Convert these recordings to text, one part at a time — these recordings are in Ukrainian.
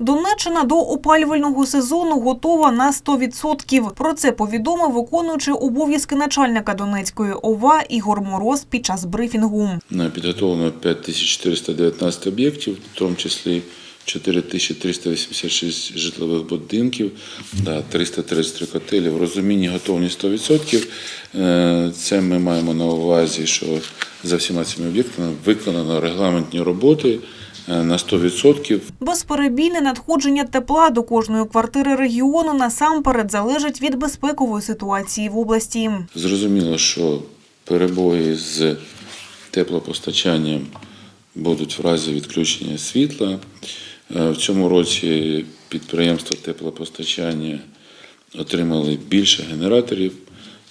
Донеччина до опалювального сезону готова на 100%. Про це повідомив виконуючий обов'язки начальника Донецької ОВА Ігор Мороз під час брифінгу. Підготовлено 5419 об'єктів, в тому числі 4386 житлових будинків, да, 333 котелі. В розумінні готовність 100%. Е, Це ми маємо на увазі, що за всіма цими об'єктами виконано регламентні роботи на 100%. Безперебійне надходження тепла до кожної квартири регіону насамперед залежить від безпекової ситуації в області. Зрозуміло, що перебої з теплопостачанням будуть в разі відключення світла. Е, В цьому році підприємства теплопостачання отримали більше генераторів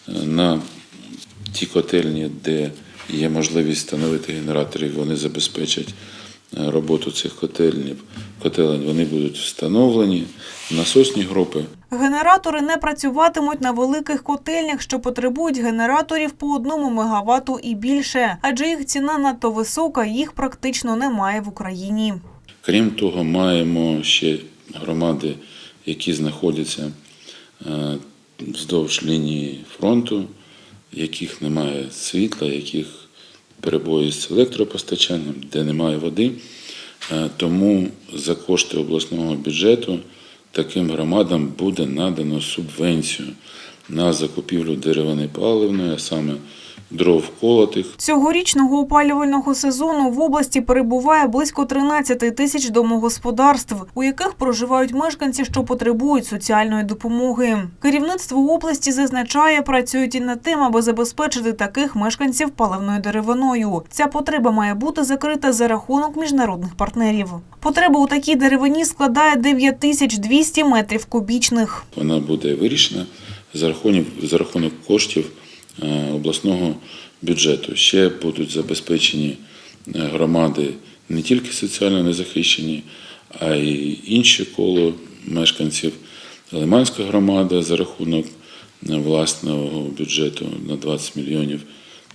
е, на ті котельні, де є можливість встановити генераторів, вони забезпечать роботу цих котельнів. Котелень вони будуть встановлені, насосні групи Генератори не працюватимуть на великих котельнях, що потребують генераторів по одному мегаватту і більше, адже їх ціна надто висока, їх практично немає в Україні. Крім того, маємо ще громади, які знаходяться е, вздовж лінії фронту, яких немає світла, яких перебої з електропостачанням, де немає води. Е, Тому за кошти обласного бюджету таким громадам буде надано субвенцію на закупівлю деревини паливної, а саме дров колотих. Цьогорічного опалювального сезону в області перебуває близько 13 тисяч домогосподарств, у яких проживають мешканці, що потребують соціальної допомоги. Керівництво області зазначає, працюють і над тим, аби забезпечити таких мешканців паливною деревиною. Ця потреба має бути закрита за рахунок міжнародних партнерів. Потреба у такій деревині складає 9200 метрів кубічних. вона буде вирішена за рахунок, за рахунок коштів обласного бюджету. Ще будуть забезпечені е, громади не тільки соціально незахищені, а й інші коло мешканців. Лиманська громада за рахунок е, власного бюджету на 20 мільйонів е,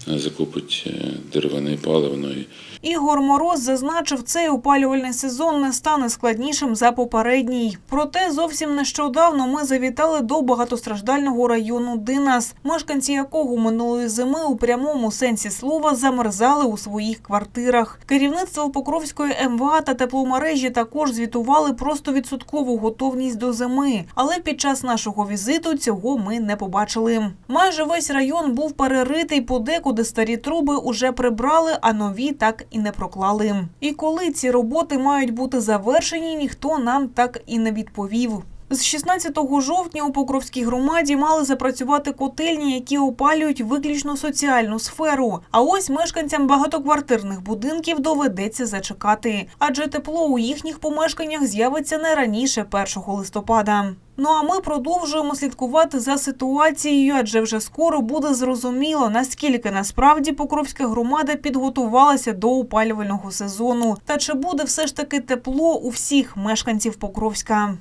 закупить е, деревини паливної. Ігор Мороз зазначив, цей опалювальний сезон не стане складнішим за попередній. Проте зовсім нещодавно ми завітали до багатостраждального району Динас, мешканці якого минулої зими у прямому сенсі слова замерзали у своїх квартирах. Керівництво Покровської МВА та тепломережі також звітували про 100% готовність до зими. Але під час нашого візиту цього ми не побачили. Майже весь район був переритий, подекуди старі труби уже прибрали, а нові так і не проклали. І коли ці роботи мають бути завершені, ніхто нам так і не відповів. З 16 жовтня у Покровській громаді мали запрацювати котельні, які опалюють виключно соціальну сферу. А ось мешканцям багатоквартирних будинків доведеться зачекати, адже тепло у їхніх помешканнях з'явиться не раніше 1 листопада. Ну а ми продовжуємо слідкувати за ситуацією, адже вже скоро буде зрозуміло, наскільки насправді Покровська громада підготувалася до опалювального сезону, та чи буде все ж таки тепло у всіх мешканців Покровська.